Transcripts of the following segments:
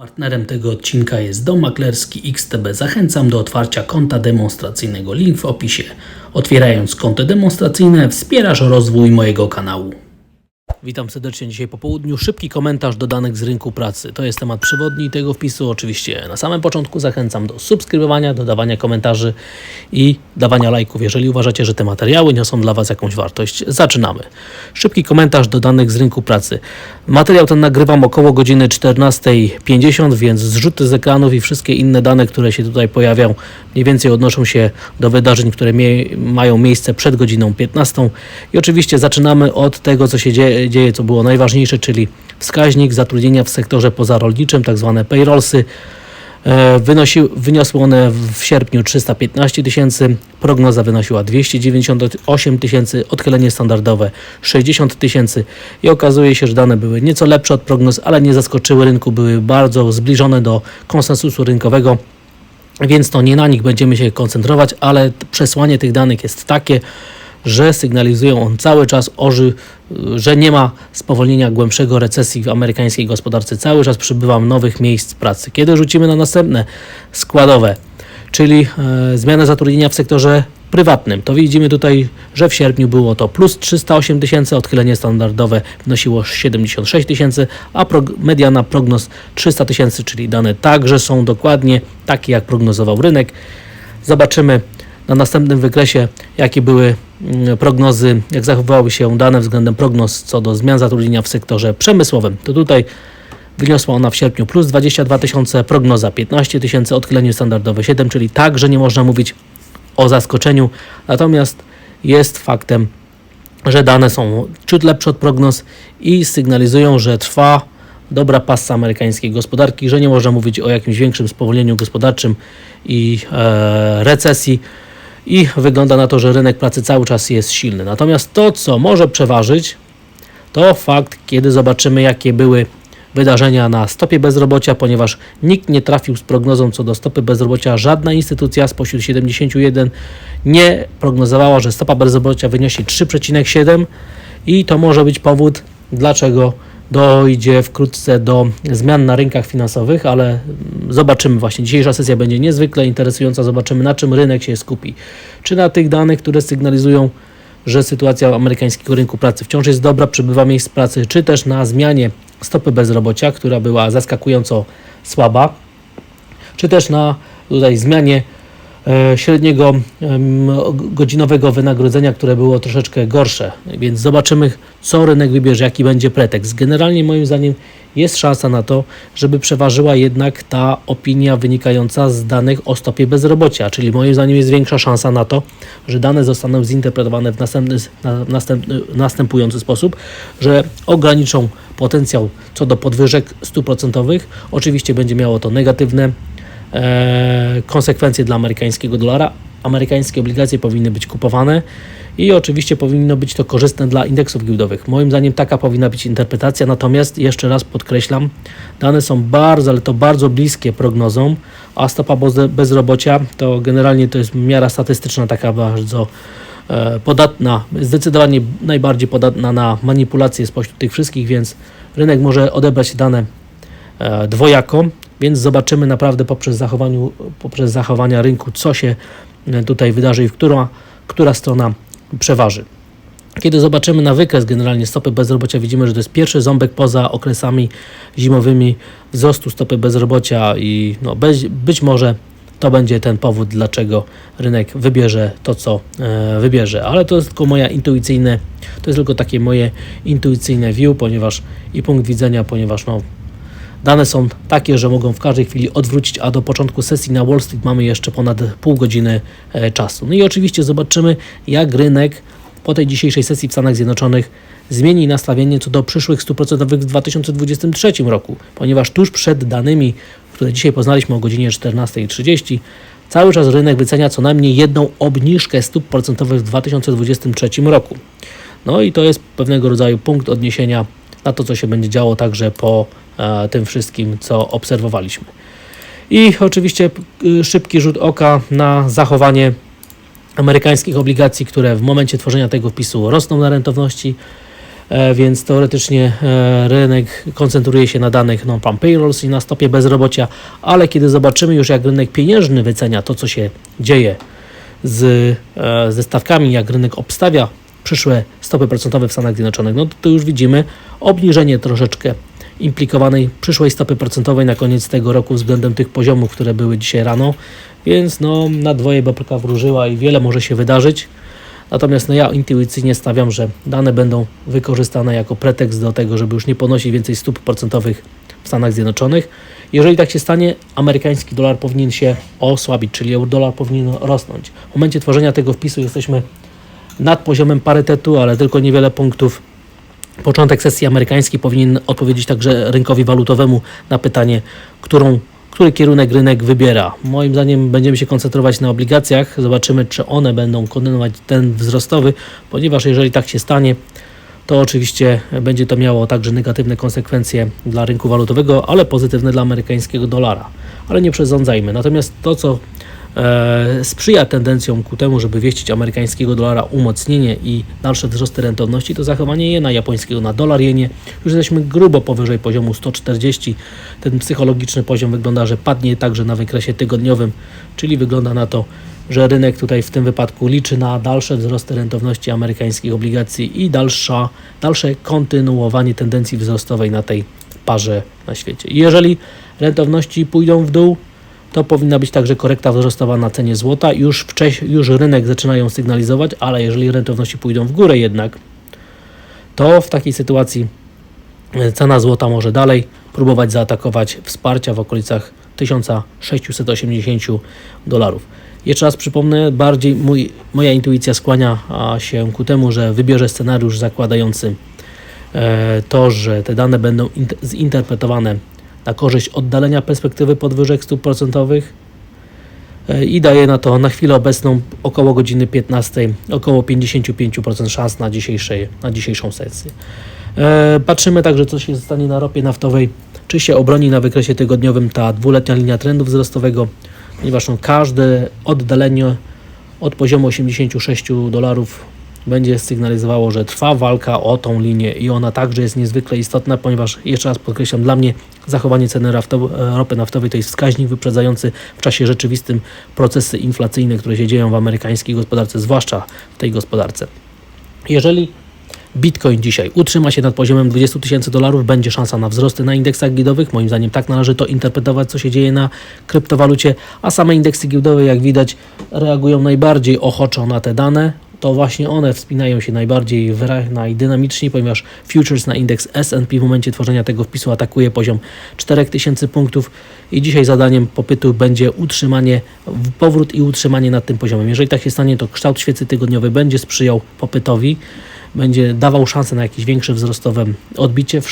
Partnerem tego odcinka jest Dom Maklerski XTB. Zachęcam do otwarcia konta demonstracyjnego. Link w opisie. Otwierając konto demonstracyjne wspierasz rozwój mojego kanału. Witam serdecznie dzisiaj po południu. Szybki komentarz do danych z rynku pracy. To jest temat przewodni tego wpisu. Oczywiście na samym początku zachęcam do subskrybowania, dodawania komentarzy i dawania lajków, jeżeli uważacie, że te materiały niosą dla Was jakąś wartość. Zaczynamy. Szybki komentarz do danych z rynku pracy. Materiał ten nagrywam około godziny 14.50, więc zrzuty z ekranów i wszystkie inne dane, które się tutaj pojawią, mniej więcej odnoszą się do wydarzeń, które mają miejsce przed godziną 15. I oczywiście zaczynamy od tego, co się dzieje, dzieje, co było najważniejsze, czyli wskaźnik zatrudnienia w sektorze pozarolniczym, tak zwane payrollsy. E, Wynosi, wyniosły one w sierpniu 315 tysięcy, prognoza wynosiła 298 tysięcy, odchylenie standardowe 60 tysięcy i okazuje się, że dane były nieco lepsze od prognoz, ale nie zaskoczyły rynku, były bardzo zbliżone do konsensusu rynkowego, więc to nie na nich będziemy się koncentrować, ale przesłanie tych danych jest takie, że sygnalizują on cały czas, oży, że nie ma spowolnienia głębszego recesji w amerykańskiej gospodarce. Cały czas przybywa nowych miejsc pracy. Kiedy rzucimy na następne składowe, czyli e, zmianę zatrudnienia w sektorze prywatnym, to widzimy tutaj, że w sierpniu było to plus 308 tysięcy, odchylenie standardowe wynosiło 76 tysięcy, a prog- mediana prognoz 300 tysięcy, czyli dane także są dokładnie takie, jak prognozował rynek. Zobaczymy na następnym wykresie, jakie były prognozy, jak zachowywały się dane względem prognoz co do zmian zatrudnienia w sektorze przemysłowym. To tutaj wyniosła ona w sierpniu plus 22 tysiące, prognoza 15 tysięcy, odchylenie standardowe 7, czyli także nie można mówić o zaskoczeniu, natomiast jest faktem, że dane są ciut lepsze od prognoz i sygnalizują, że trwa dobra pasa amerykańskiej gospodarki, że nie można mówić o jakimś większym spowolnieniu gospodarczym i e, recesji. I wygląda na to, że rynek pracy cały czas jest silny. Natomiast to, co może przeważyć, to fakt, kiedy zobaczymy, jakie były wydarzenia na stopie bezrobocia, ponieważ nikt nie trafił z prognozą co do stopy bezrobocia. Żadna instytucja spośród 71 nie prognozowała, że stopa bezrobocia wyniesie 3,7 i to może być powód, dlaczego dojdzie wkrótce do zmian na rynkach finansowych, ale zobaczymy właśnie. Dzisiejsza sesja będzie niezwykle interesująca. Zobaczymy, na czym rynek się skupi. Czy na tych danych, które sygnalizują, że sytuacja amerykańskiego rynku pracy wciąż jest dobra, przybywa miejsc pracy, czy też na zmianie stopy bezrobocia, która była zaskakująco słaba, czy też na tutaj zmianie średniego em, godzinowego wynagrodzenia, które było troszeczkę gorsze. Więc zobaczymy, co rynek wybierze, jaki będzie pretekst. Generalnie moim zdaniem jest szansa na to, żeby przeważyła jednak ta opinia wynikająca z danych o stopie bezrobocia, czyli moim zdaniem jest większa szansa na to, że dane zostaną zinterpretowane w następny, na, następny, następujący sposób, że ograniczą potencjał co do podwyżek stóp procentowych. Oczywiście będzie miało to negatywne e, konsekwencje dla amerykańskiego dolara. Amerykańskie obligacje powinny być kupowane i oczywiście powinno być to korzystne dla indeksów giełdowych. Moim zdaniem taka powinna być interpretacja, natomiast jeszcze raz podkreślam, dane są bardzo, ale to bardzo bliskie prognozom, a stopa bezrobocia to generalnie to jest miara statystyczna taka bardzo e, podatna, zdecydowanie najbardziej podatna na manipulacje spośród tych wszystkich, więc rynek może odebrać dane e, dwojako, więc zobaczymy naprawdę poprzez, zachowaniu, poprzez zachowania rynku, co się e, tutaj wydarzy i która, która strona przeważy. Kiedy zobaczymy na wykres generalnie stopy bezrobocia, widzimy, że to jest pierwszy ząbek poza okresami zimowymi wzrostu stopy bezrobocia i no, być, być może to będzie ten powód, dlaczego rynek wybierze to, co e, wybierze. Ale to jest tylko moja intuicyjne, to jest tylko takie moje intuicyjne view, ponieważ i punkt widzenia, ponieważ no, Dane są takie, że mogą w każdej chwili odwrócić, a do początku sesji na Wall Street mamy jeszcze ponad pół godziny e, czasu. No i oczywiście zobaczymy, jak rynek po tej dzisiejszej sesji w Stanach Zjednoczonych zmieni nastawienie co do przyszłych stóp procentowych w 2023 roku, ponieważ tuż przed danymi, które dzisiaj poznaliśmy o godzinie 14.30, cały czas rynek wycenia co najmniej jedną obniżkę stóp procentowych w 2023 roku. No i to jest pewnego rodzaju punkt odniesienia na to, co się będzie działo także po tym wszystkim, co obserwowaliśmy. I oczywiście y, szybki rzut oka na zachowanie amerykańskich obligacji, które w momencie tworzenia tego wpisu rosną na rentowności. e, więc teoretycznie e, rynek koncentruje się na danych non-farm payrolls i na stopie bezrobocia, ale kiedy zobaczymy już jak rynek pieniężny wycenia to, co się dzieje z, e, ze stawkami, jak rynek obstawia przyszłe stopy procentowe w Stanach Zjednoczonych, no to już widzimy obniżenie troszeczkę implikowanej przyszłej stopy procentowej na koniec tego roku względem tych poziomów, które były dzisiaj rano, więc no na dwoje babka wróżyła i wiele może się wydarzyć. Natomiast no, ja intuicyjnie stawiam, że dane będą wykorzystane jako pretekst do tego, żeby już nie ponosić więcej stóp procentowych w Stanach Zjednoczonych. Jeżeli tak się stanie, amerykański dolar powinien się osłabić, czyli euro-dolar powinien rosnąć. W momencie tworzenia tego wpisu jesteśmy nad poziomem parytetu, ale tylko niewiele punktów. Początek sesji amerykańskiej powinien odpowiedzieć także rynkowi walutowemu na pytanie, którą, który kierunek rynek wybiera. Moim zdaniem będziemy się koncentrować na obligacjach. Zobaczymy, czy one będą kontynuować ten wzrostowy, ponieważ jeżeli tak się stanie, to oczywiście będzie to miało także negatywne konsekwencje dla rynku walutowego, ale pozytywne dla amerykańskiego dolara. Ale nie przesądzajmy. Natomiast to, co sprzyja tendencjom ku temu, żeby wieścić amerykańskiego dolara umocnienie i dalsze wzrosty rentowności, to zachowanie jena japońskiego na dolar jenie. Już jesteśmy grubo powyżej poziomu 140. Ten psychologiczny poziom wygląda, że padnie także na wykresie tygodniowym, czyli wygląda na to, że rynek tutaj w tym wypadku liczy na dalsze wzrosty rentowności amerykańskich obligacji i dalsza, dalsze kontynuowanie tendencji wzrostowej na tej parze na świecie. Jeżeli rentowności pójdą w dół, to powinna być także korekta wzrostowa na cenie złota. Już, wcześniej, już rynek zaczyna ją sygnalizować, ale jeżeli rentowności pójdą w górę jednak, to w takiej sytuacji e, cena złota może dalej próbować zaatakować wsparcia w okolicach 1680 dolarów. Jeszcze raz przypomnę, bardziej mój, moja intuicja skłania się ku temu, że wybierze scenariusz zakładający e, to, że te dane będą int- zinterpretowane na korzyść oddalenia perspektywy podwyżek stóp procentowych. E, i daje na to na chwilę obecną około godziny 15 około 55% szans na, dzisiejszej, na dzisiejszą sesję. E, Patrzymy także, co się stanie na ropie naftowej, czy się obroni na wykresie tygodniowym ta dwuletnia linia trendu wzrostowego, ponieważ no, każde oddalenie od poziomu 86 dolarów będzie sygnalizowało, że trwa walka o tą linię i ona także jest niezwykle istotna, ponieważ jeszcze raz podkreślam, dla mnie zachowanie ceny ropy naftowej to jest wskaźnik wyprzedzający w czasie rzeczywistym procesy inflacyjne, które się dzieją w amerykańskiej gospodarce, zwłaszcza w tej gospodarce. Jeżeli Bitcoin dzisiaj utrzyma się nad poziomem 20 tysięcy dolarów, będzie szansa na wzrosty na indeksach giełdowych. Moim zdaniem tak należy to interpretować, co się dzieje na kryptowalucie, a same indeksy giełdowe, jak widać, reagują najbardziej ochoczo na te dane. To właśnie one wspinają się najbardziej najdynamiczniej, ponieważ futures na indeks S&P w momencie tworzenia tego wpisu atakuje poziom 4000 punktów i dzisiaj zadaniem popytu będzie utrzymanie, powrót i utrzymanie nad tym poziomem. Jeżeli tak się stanie, to kształt świecy tygodniowej będzie sprzyjał popytowi będzie dawał szansę na jakieś większe wzrostowe odbicie,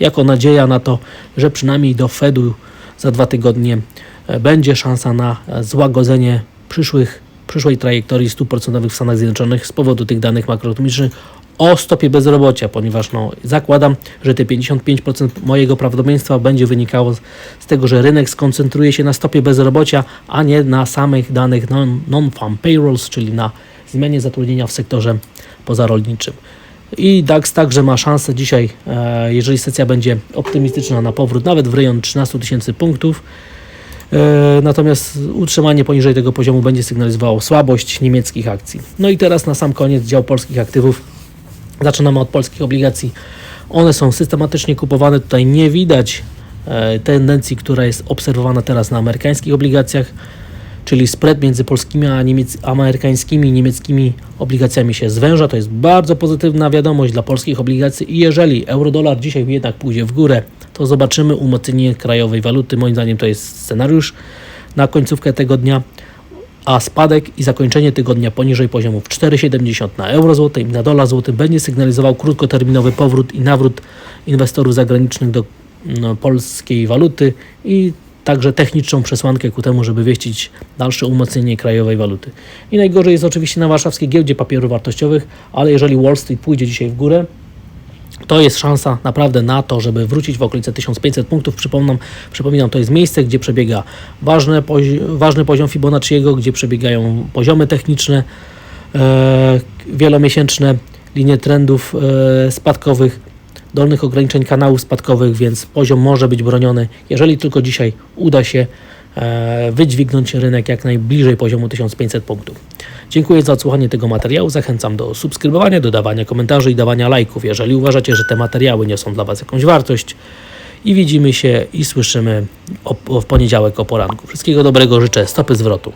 jako nadzieja na to, że przynajmniej do Fedu za dwa tygodnie będzie szansa na złagodzenie przyszłych, przyszłej trajektorii stóp procentowych w Stanach Zjednoczonych z powodu tych danych makroekonomicznych o stopie bezrobocia, ponieważ no, zakładam, że te 55% mojego prawdopodobieństwa będzie wynikało z, z tego, że rynek skoncentruje się na stopie bezrobocia, a nie na samych danych non- non-farm payrolls, czyli na zmianie zatrudnienia w sektorze pozarolniczym. I DAX także ma szansę dzisiaj, e, jeżeli sesja będzie optymistyczna na powrót, nawet w rejon 13 tysięcy punktów. E, Natomiast utrzymanie poniżej tego poziomu będzie sygnalizowało słabość niemieckich akcji. No i teraz na sam koniec dział polskich aktywów. Zaczynamy od polskich obligacji. One są systematycznie kupowane. Tutaj nie widać e, tendencji, która jest obserwowana teraz na amerykańskich obligacjach, czyli spread między polskimi a niemiec- amerykańskimi i niemieckimi obligacjami się zwęża. To jest bardzo pozytywna wiadomość dla polskich obligacji i jeżeli euro-dolar dzisiaj jednak pójdzie w górę, to zobaczymy umocnienie krajowej waluty. Moim zdaniem to jest scenariusz na końcówkę tego dnia a spadek i zakończenie tygodnia poniżej poziomów 4,70 na euro złoty i na dolar złoty będzie sygnalizował krótkoterminowy powrót i nawrót inwestorów zagranicznych do no, polskiej waluty i także techniczną przesłankę ku temu, żeby wieścić dalsze umocnienie krajowej waluty. I najgorzej jest oczywiście na warszawskiej giełdzie papierów wartościowych, ale jeżeli Wall Street pójdzie dzisiaj w górę, to jest szansa naprawdę na to, żeby wrócić w okolice 1500 punktów. Przypominam, przypominam to jest miejsce, gdzie przebiega ważne, pozi- ważny poziom Fibonacciego, gdzie przebiegają poziomy techniczne e, wielomiesięczne linię trendów e, spadkowych, dolnych ograniczeń kanałów spadkowych, więc poziom może być broniony, jeżeli tylko dzisiaj uda się wydźwignąć rynek jak najbliżej poziomu 1500 punktów. Dziękuję za odsłuchanie tego materiału. Zachęcam do subskrybowania, dodawania komentarzy i dawania lajków, jeżeli uważacie, że te materiały niosą dla Was jakąś wartość. I widzimy się i słyszymy w poniedziałek o poranku. Wszystkiego dobrego życzę. Stopy zwrotu.